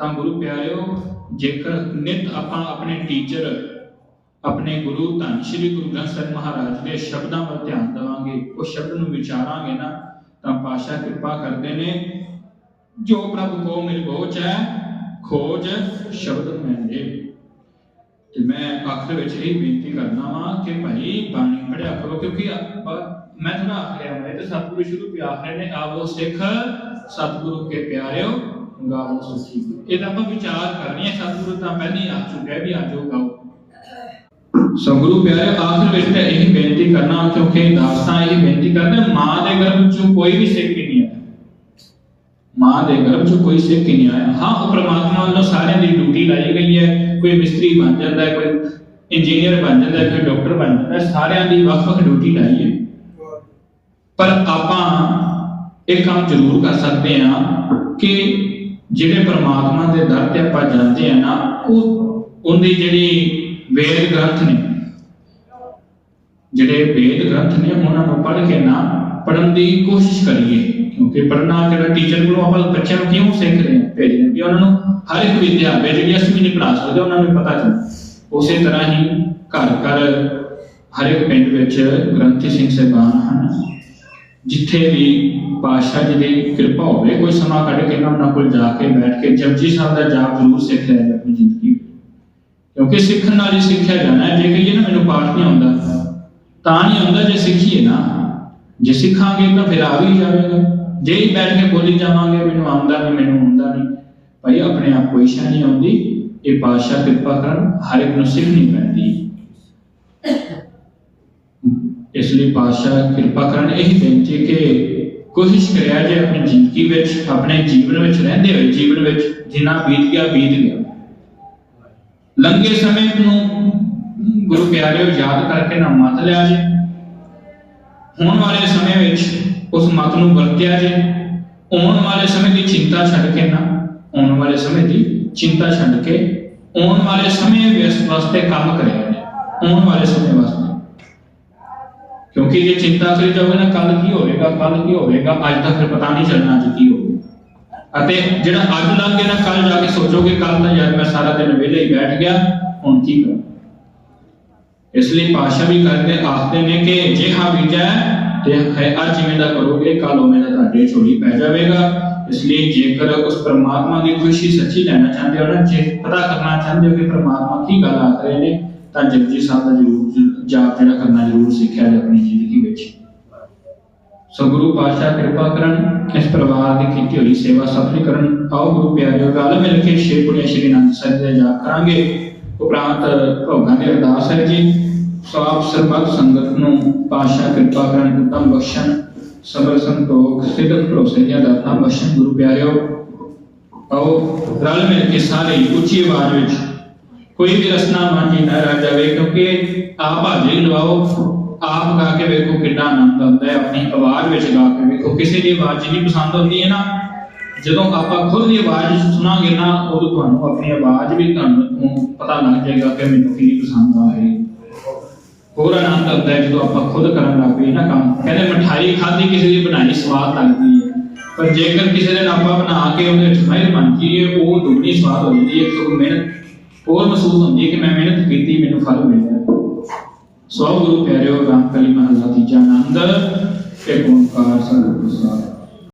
ਤਾਂ ਗੁਰੂ ਪਿਆਰਿਓ, ਜੇਕਰ ਨਿਤ ਆਪਾਂ ਆਪਣੇ ਟੀਚਰ ਆਪਣੇ ਗੁਰੂ ਧੰਨ ਸ਼੍ਰੀ ਗੁਰੂ ਗ੍ਰੰਥ ਸਾਹਿਬ ਮਹਾਰਾਜ ਦੇ ਸ਼ਬਦਾਂ ਵੱਲ ਧਿਆਨ ਦੇਵਾਂਗੇ, ਉਹ ਸ਼ਬਦ ਨੂੰ ਵਿਚਾਰਾਂਗੇ ਨਾ, ਤਾਂ ਪਾਸ਼ਾ ਕਿਰਪਾ ਕਰਦੇ ਨੇ, ਜੋ ਪ੍ਰਭ ਕੋ ਮਿਲ ਗੋਚ ਹੈ, ਖੋਜ ਸ਼ਬਦ ਮੈਂ ਤੇ ਮੈਂ ਆਖਰ ਵਿੱਚ ਇਹ ਬੇਨਤੀ ਕਰਨਾ ਵਾਂ ਕਿ ਭਾਈ ਬਾਣੀ ਪੜਿਆ ਕਰੋ, ਕਿਉਂਕਿ ਆਪਾਂ- ਮੈਂ ਥੋੜਾ ਆਖਿਆ ਮੈਂ ਤੇ ਸਤਿਗੁਰੂ ਸ਼ੁਰੂ ਪਿਆਰ ਨੇ, ਆਵੋ ਸਿੱਖ, ਸਤਿਗੁਰੂ ਕੇ ਪਿਆਰਿਓ। ਗਾਵੋ ਸੱਚੀ ਇਹਦਾ ਆਪਾਂ ਵਿਚਾਰ ਕਰਨੀ ਹੈ ਸਤਿਗੁਰੂ ਤਾਂ ਪਹਿਲਾਂ ਹੀ ਆ ਚੁੱਕਿਆ ਵੀ ਉਹ। ਗਾਓ ਸੋ ਗੁਰੂ ਪਿਆਰਿਓ ਆਖਰ ਵਿੱਚ ਤਾਂ ਇਹ ਬੇਨਤੀ ਕਰਨਾ ਕਿਉਂਕਿ ਦਾਸਤਾਂ ਇਹ ਬੇਨਤੀ ਕਰਦੇ ਮਾਂ ਦੇ ਗਰਭ ਚੋਂ ਕੋਈ ਵੀ ਸਿੱਖ ਨਹੀਂ ਆਇਆ। ਮਾਂ ਦੇ ਗਰਭ ਚੋਂ ਕੋਈ ਸਿੱਖ ਨਹੀਂ ਆਇਆ। ਹਾਂ ਉਹ ਪ੍ਰਮਾਤਮਾ ਵੱਲੋਂ ਸਾਰਿਆਂ ਦੀ ਡਿਊਟੀ ਲਾਈ ਗਈ ਹੈ ਕੋਈ ਮਿਸਤਰੀ ਬਣ ਜਾਂਦਾ ਹੈ ਕੋਈ ਇੰਜੀਨੀਅਰ ਬਣ ਜਾਂਦਾ ਹੈ ਕੋਈ ਡਾਕਟਰ ਬਣ ਜਾਂਦਾ ਹੈ ਸਾਰਿਆਂ ਦੀ ਵੱਖ-ਵੱਖ ਡਿਊਟੀ ਲਾਈ ਹੈ। ਪਰ ਆਪਾਂ ਇਹ ਕੰਮ ਜ਼ਰੂਰ ਕਰ ਸਕਦੇ ਹਾਂ ਕਿ ਜਿਹੜੇ ਪ੍ਰਮਾਤਮਾ ਦੇ ਦਰ ਤੇ ਆਪਾਂ ਜਾਂਦੇ ਆ ਨਾ, ਉਹ ਉਹਦੀ ਜਿਹੜੀ ਵੇਦ ਗ੍ਰੰਥ ਨੇ, ਜਿਹੜੇ ਵੇਦ ਗ੍ਰੰਥ ਨੇ, ਉਹਨਾਂ ਨੂੰ ਪੜ੍ਹ ਕੇ ਨਾ ਪੜਨ ਦੀ ਕੋਸ਼ਿਸ਼ ਕਰੀਏ। ਕਿਉਂਕਿ ਪੜਨਾ ਜਿਹੜਾ ਟੀਚਰ ਕੋਲੋਂ ਆਪਾਂ ਬੱਚਿਆਂ ਨੂੰ ਕਿਉਂ ਸਿੱਖ ਰਹੇ ਭੇਜ ਰਹੇ ਵੀ ਉਹਨਾਂ ਨੂੰ ਹਰ ਇੱਕ ਵਿਦਿਆ ਵੇ ਜਿਹੜੀ ਅਸੀਂ ਵੀ ਨਹੀਂ ਪੜ੍ਹਾ ਸਕਦੇ, ਉਹਨਾਂ ਨੂੰ ਪਤਾ ਚੱਲ। ਉਸੇ ਤਰ੍ਹਾਂ ਹੀ ਘਰ ਘਰ ਹਰ ਇੱਕ ਪਿੰਡ ਵਿੱਚ ਗ੍ਰੰਥੀ ਸਿੰਘ ਸਾਹਿਬਾਨ ਹਨ ਜਿੱਥੇ ਵੀ ਪਾਤਸ਼ਾਹ ਜੀ ਦੀ ਕਿਰਪਾ ਹੋਵੇ, ਕੋਈ ਸਮਾਂ ਕੱਢ ਕੇ ਉਹਨਾਂ ਕੋਲ ਜਾ ਕੇ ਬੈਠ ਕੇ ਜਪਜੀ ਸਾਹਿਬ ਦਾ ਜਾਪ ਜ਼ਰੂਰ ਸਿੱਖ ਲਿਆ ਆਪਣੀ ਜ਼ਿੰਦਗੀ ਕਿਉਂਕਿ ਸਿੱਖਣ ਨਾਲ ਹੀ ਸਿੱਖਿਆ ਜਾਣਾ ਹੈ, ਜੇ ਕਹੀਏ ਨਾ ਮੈਨੂੰ ਪਾਠ ਨਹੀਂ ਆਉਂਦਾ, ਤਾਂ ਨਹੀਂ ਆਉਂਦਾ, ਜੇ ਸਿੱਖੀਏ ਨਾ। ਜੇ ਸਿੱਖਾਂਗੇ ਤਾਂ ਫਿਰ ਆ ਵੀ ਜਾਵੇਗਾ। ਜੇ ਹੀ ਬੈਠ ਕੇ ਬੋਲੀ ਜਾਵਾਂਗੇ, ਮੈਨੂੰ ਆਉਂਦਾ ਨਹੀਂ, ਮੈਨੂੰ ਆਉਂਦਾ ਨਹੀਂ। ਭਾਈ, ਆਪਣੇ ਆਪ ਕੋਈ ਸ਼ੈ ਨਹੀਂ ਆਉਂਦੀ, ਇਹ ਪਾਤਸ਼ਾਹ ਕਿਰਪਾ ਕਰਨ, ਹਰ ਇੱਕ ਨੂੰ ਸਿੱਖਣੀ ਪੈਂਦੀ। ਇਸ ਲਈ ਪਾਤਸ਼ਾਹ ਕਿਰਪਾ ਕਰਨ ਇਹ ਬੇਨਤੀ ਕਿ ਕੋਸ਼ਿਸ਼ ਕਰਿਆ ਜੇ ਆਪਣੀ ਜ਼ਿੰਦਗੀ ਵਿੱਚ, ਆਪਣੇ ਜੀਵਨ ਵਿੱਚ ਰਹਿੰਦੇ ਹੋਏ, ਜੀਵਨ ਵਿੱਚ ਜਿੰਨਾ ਬੀਤ ਗਿਆ ਬੀਤ ਗਿਆ। ਲੰਗੇ ਸਮੇਂ ਨੂੰ ਗੁਰੂ ਪਿਆਰਿਓ ਯਾਦ ਕਰਕੇ ਨਾ ਮਤ ਲਿਆ ਜੇ। ਹੋਣ ਵਾਲੇ ਸਮੇਂ ਵਿੱਚ ਉਸ ਮਤ ਨੂੰ ਵਰਤਿਆ ਜੇ। ਆਉਣ ਵਾਲੇ ਸਮੇਂ ਦੀ ਚਿੰਤਾ ਛੱਡ ਕੇ ਨਾ, ਆਉਣ ਵਾਲੇ ਸਮੇਂ ਦੀ ਚਿੰਤਾ ਛੱਡ ਕੇ, ਆਉਣ ਵਾਲੇ ਸਮੇਂ ਵਾਸਤੇ ਕੰਮ ਕਰਿਆ ਆਉਣ ਵਾਲੇ ਸਮੇਂ ਵਾਸਤੇ। ਕਿਉਂਕਿ ਜੇ ਚਿੰਤਾ ਕਰੀ ਜਾਓਗੇ ਨਾ ਕੱਲ ਕੀ ਹੋਵੇਗਾ ਕੱਲ ਕੀ ਹੋਵੇਗਾ, ਅੱਜ ਤਾਂ ਫਿਰ ਪਤਾ ਨਹੀਂ ਚੱਲਣਾ ਅੱਜ ਕੀ ਹੋਵੇਗਾ ਅਤੇ ਜਿਹੜਾ ਅੱਜ ਲੰਘ ਗਿਆ ਨਾ ਕੱਲ ਜਾ ਕੇ ਸੋਚੋਗੇ ਕੱਲ ਤਾਂ ਯਾਰ ਮੈਂ ਸਾਰਾ ਦਿਨ ਵਿਹਲੇ ਹੀ ਬੈਠ ਗਿਆ, ਹੁਣ ਕੀ ਕਰਾਂ? ਇਸ ਲਈ ਪਾਸ਼ਾ ਵੀ ਕਰਦੇ ਆਖਦੇ ਨੇ ਕਿ ਜੇ ਹਾਂ ਬੀਜਾ, ਤੇ ਹੈ ਅੱਜ ਜਿਵੇਂ ਦਾ ਕਰੋਗੇ ਕੱਲ ਉਵੇਂ ਦਾ ਤੁਹਾਡੇ ਝੋਲੀ ਪੈ ਜਾਵੇਗਾ। ਇਸ ਲਈ ਜੇਕਰ ਉਸ ਪ੍ਰਮਾਤਮਾ ਦੀ ਖੁਸ਼ੀ ਸੱਚੀ ਲੈਣਾ ਚਾਹੁੰਦੇ ਹੋ ਨਾ, ਜੇ ਪਤਾ ਕਰਨਾ ਚਾਹੁੰਦੇ ਹੋ ਕਿ ਪ੍ਰਮਾਤਮਾ ਕੀ ਗੱਲ ਆਖ ਰਹੇ ਨੇ, ਤਾਂ ਜਪਜੀ ਸਾਹਿਬ ਦਾ ਜ਼ਰੂਰ ਜ- ਜਾਪ ਜ਼ਰੂਰ ਸਿੱਖਿਆ ਜਾਏ ਆਪਣੀ ਜ਼ਿੰਦਗੀ ਵਿੱਚ। ਸੋ ਪਾਤਸ਼ਾਹ ਕਿਰਪਾ ਕਰਨ, ਇਸ ਪਰਿਵਾਰ ਦੀ ਕੀਤੀ ਹੋਈ ਸੇਵਾ ਸਫਲੀ ਕਰਨ। ਆਓ ਗੁਰੂ ਪਿਆਰਿਓ, ਰਲ ਮਿਲ ਕੇ ਛੇ ਪੁੜੀਆਂ ਸ਼੍ਰੀ ਅਨੰਦ ਸਾਹਿਬ ਦੇ ਜਾਪ ਕਰਾਂਗੇ। ਉਪਰੰਤ ਭੋਗਾਂ ਦੇ ਅਰਦਾਸ ਹੈ ਜੀ। ਸੋ ਆਪ ਸਰਬੱਤ ਸੰਗਤ ਨੂੰ ਪਾਤਸ਼ਾਹ ਕਿਰਪਾ ਕਰਨ, ਉਤਮ ਬਖਸ਼ਣ, ਸਬਰ ਸੰਤੋਖ ਸਿੱਧਕ ਭਰੋਸੇ ਦੀਆਂ ਦਾਤਾਂ ਬਖਸ਼ਣ। ਗੁਰੂ ਪਿਆਰਿਓ, ਆਓ ਰਲ ਮਿਲ ਕੇ ਸਾਰੇ ਉੱਚੀ ਆਵਾਜ਼ ਵਿੱਚ ਕੋਈ ਵੀ ਰਸਨਾ ਮਾਂਝੀ ਨਾ ਰਹਿ ਜਾਵੇ, ਕਿਉਂਕਿ ਆਪ ਹਾਜ਼ਰੀ ਲਵਾਓ, ਆਪ ਗਾ ਕੇ ਵੇਖੋ ਕਿੰਨਾ ਆਨੰਦ ਆਉਂਦਾ ਹੈ, ਆਪਣੀ ਆਵਾਜ਼ ਵਿੱਚ ਗਾ ਕੇ ਵੇਖੋ। ਕਿਸੇ ਦੀ ਆਵਾਜ਼ ਜਿੰਨੀ ਪਸੰਦ ਆਉਂਦੀ ਹੈ ਨਾ, ਜਦੋਂ ਆਪਾਂ ਖੁਦ ਦੀ ਆਵਾਜ਼ ਸੁਣਾਂਗੇ ਨਾ, ਉਦੋਂ ਤੁਹਾਨੂੰ ਆਪਣੀ ਆਵਾਜ਼ ਵੀ ਤੁਹਾਨੂੰ ਪਤਾ ਲੱਗ ਜਾਏਗਾ ਕਿ ਮੈਨੂੰ ਕੀ ਪਸੰਦ ਆ ਰਹੀ ਹੋਰ ਆਨੰਦ ਆਉਂਦਾ ਹੈ ਜਦੋਂ ਆਪਾਂ ਖੁਦ ਕਰਨ ਲੱਗ ਪਈਏ ਨਾ ਕੰਮ। ਕਹਿੰਦੇ ਮਠਾਈ ਖਾਧੀ ਕਿਸੇ ਦੀ ਬਣਾਈ ਸਵਾਦ ਲੱਗਦੀ ਹੈ। ਪਰ ਜੇਕਰ ਕਿਸੇ ਦਿਨ ਆਪਾਂ ਬਣਾ ਕੇ ਉਹਦੇ ਵਿੱਚ ਮਾਹਿਰ ਬਣ ਜਾਈਏ, ਉਹ ਦੁੱਗਣੀ ਸਵਾਦ ਹੋ ਜਾਂਦੀ ਹੈ ਕਿਉਂਕਿ ਮਿਹਨਤ ਹੋਰ ਮਹਿਸੂਸ ਹੁੰਦੀ ਹੈ ਕਿ ਮੈਂ ਮਿਹਨਤ ਕੀਤੀ, ਮੈਨੂੰ ਫਲ ਮਿਲਿਆ। ਸੋ ਗੁਰੂ ਪਿਆਰਿਓ ਰਾਮ ਕਲੀ ਮਹੱਲਾ ਤੀਜਾ ਆਨੰਦ ਤੇ ਓੰਕਾਰ ਸਤਿਗੁਰੂ ਸਾਹਿਬ